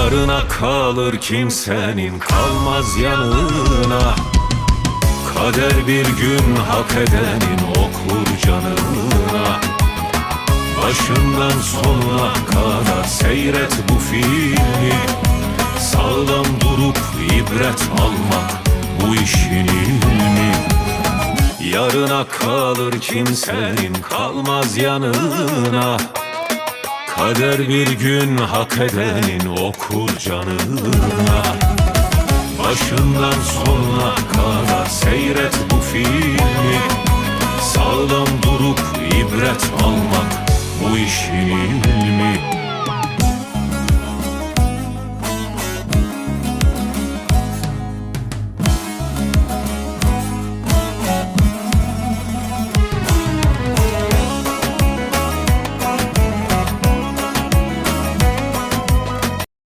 Yarına kalır kimsenin kalmaz yanına. Kader bir gün hak edenin okur canına. Başından sonuna kadar seyret bu filmi Sağlam durup ibret almak bu işin ilmi. Yarına kalır kimsenin kalmaz yanına Kader bir gün hak edenin okur canına. Başından sonuna kadar seyret bu filmi. Sağlam durup ibret almak bu işin ilmi